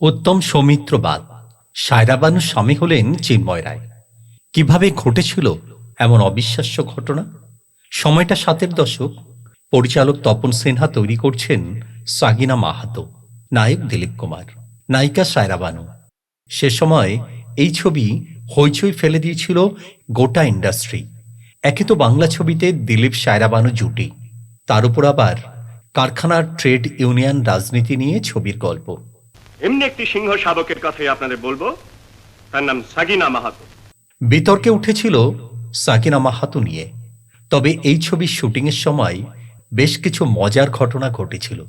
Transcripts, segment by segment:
উত্তম সৌমিত্র সৌমিত্রবাদ। সায়রাবানুর স্বামী হলেন চিন্ময় রায়। কীভাবে ঘটেছিল এমন অবিশ্বাস্য ঘটনা? সময়টা সাতের দশক। পরিচালক তপন সিনহা তৈরি করছেন সাগিনা মাহাতো। নায়ক দিলীপ কুমার। নায়িকা সায়রা বানু সে সময় এই ছবি হইচই ফেলে দিয়েছিল গোটা ইন্ডাস্ট্রি। একে তো বাংলা ছবিতে দিলীপ সায়রা বানু জুটি। তার উপর আবার কারখানার ট্রেড ইউনিয়ন রাজনীতি নিয়ে ছবির গল্প। এমনি একটি সিংহ শাবকের কথাই আপনাদের বলব, তার নাম সাগিনা মাহাতো। বিতর্কে উঠেছিল সাকিনা মাহাতো নিয়ে। তবে এই ছবির শুটিংয়ের সময় বেশ কিছু মজার ঘটনা ঘটেছিল।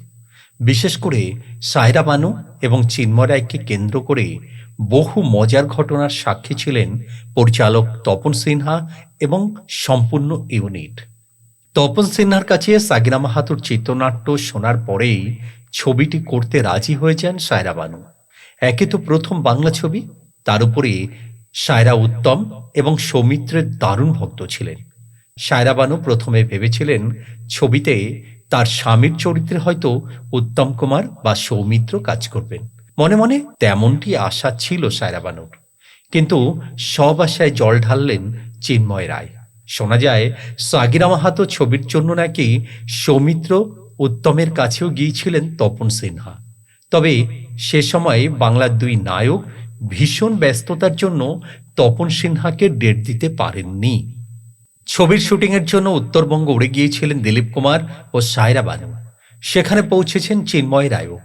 বিশেষ করে সায়রা বানু এবং চিন্ময় কেন্দ্র করে বহু মজার ঘটনার সাক্ষী ছিলেন পরিচালক তপন সিনহা এবং সম্পূর্ণ ইউনিট। তপন সিনহার কাছে সাগিনা মাহাতুর চিত্রনাট্য শোনার পরেই ছবিটি করতে রাজি হয়ে যান সায়রা বানু। একে তো প্রথম বাংলা ছবি, তার উপরে সায়রা উত্তম এবং সৌমিত্রের দারুণ ভক্ত ছিলেন। সায়রা বানু প্রথমে ভেবেছিলেন ছবিতে তার স্বামীর চরিত্রে হয়তো উত্তম কুমার বা সৌমিত্র কাজ করবেন। মনে মনে তেমনটি আশা ছিল সায়রা বানুর। কিন্তু সব আশায় জল ঢাললেন চিন্ময় রায়। শোনা যায়, সাগিরা মাহাতো ছবির জন্য নাকি সৌমিত্র উত্তমের কাছেও গিয়েছিলেন তপন সিনহা। তবে সে সময় বাংলার দুই নায়ক ভীষণ ব্যস্ততার জন্য তপন সিনহাকে ডেট দিতে পারেননি। ছবির শুটিংয়ের জন্য উত্তরবঙ্গ উড়ে গিয়েছিলেন দিলীপ কুমার ও সায়রা বানু। সেখানে পৌঁছেছেন চিন্ময় রায়ও।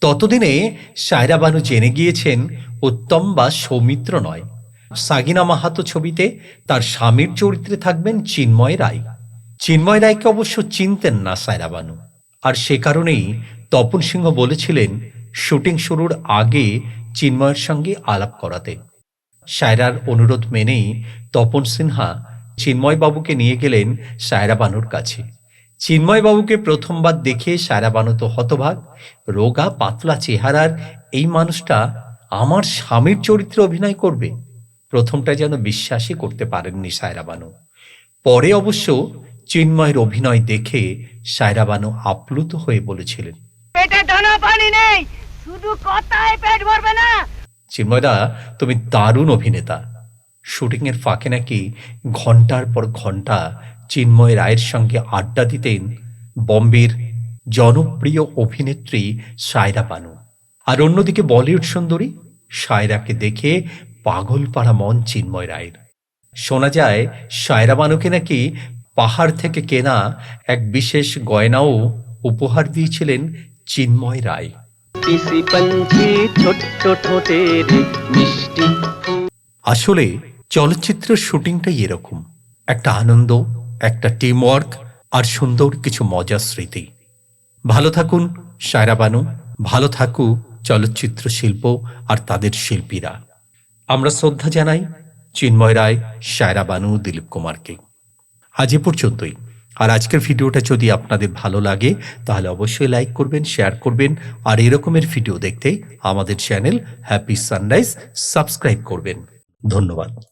ততদিনে সায়রা বানু জেনে গিয়েছেন উত্তম বা সৌমিত্র নয়। সাগিনা মাহাতো ছবিতে তার স্বামীর চরিত্রে থাকবেন চিন্ময় রায়। চিন্ময় রায়কে অবশ্য চিনতেন না সায়রা বানু। আর সে কারণেই তপন সিংহ বলেছিলেন, শুটিং শুরুর আগে চিন্ময়ের সঙ্গে আলাপ করাতে। সায়রার অনুরোধ মেনেই তপন সিনহা চিন্ময় বাবুকে নিয়ে গেলেন সায়রা বানুর কাছে। চিন্ময় বাবুকে প্রথমবার দেখে সায়রা বানু তো হতভাগ, রোগা, পাতলা চেহারার এই মানুষটা আমার স্বামীর চরিত্রে অভিনয় করবে। প্রথমটা যেন বিশ্বাসই করতে পারেননি সায়রা বানু। পরে অবশ্য চিন্ময়ের অভিনয় দেখে সায়রা বানু আপ্লুত হয়ে বলেছিলেন পেটে দানা পানি নেই শুধু কথায় পেট ভরবে না। চিন্ময়দা তুমি দারুণ অভিনেতা। শুটিংয়ের ফাঁকে নাকি ঘণ্টার পর ঘণ্টা চিন্ময় রায়ের সঙ্গে আড্ডা দিতেন বম্বের জনপ্রিয় অভিনেত্রী সায়রা বানু আর অন্যদিকে বলিউড সুন্দরী সায়রাকে দেখে পাগল পাড়া মন চিন্ময় রায়ের। শোনা যায় সায়রা বানুকে নাকি পাহাড় থেকে কেনা এক বিশেষ গয়নাও উপহার দিয়েছিলেন চিন্ময় রায়। আসলে চলচ্চিত্রের শুটিংটাই এরকম। একটা আনন্দ একটা টিম ওয়ার্ক আর সুন্দর কিছু মজার স্মৃতি। ভালো থাকুন সায়রা বানু ভালো থাকুক চলচ্চিত্র শিল্প আর তাদের শিল্পীরা। আমরা শ্রদ্ধা জানাই চিন্ময় রায় সায়রা বানু দিলীপ কুমারকে। আজ এ পর্যন্তই। আর আজকের ভিডিওটা যদি আপনাদের ভালো লাগে, তাহলে অবশ্যই লাইক করবেন, শেয়ার করবেন, আর এরকমের ভিডিও দেখতে আমাদের চ্যানেল হ্যাপি সানরাইজ সাবস্ক্রাইব করবেন। ধন্যবাদ।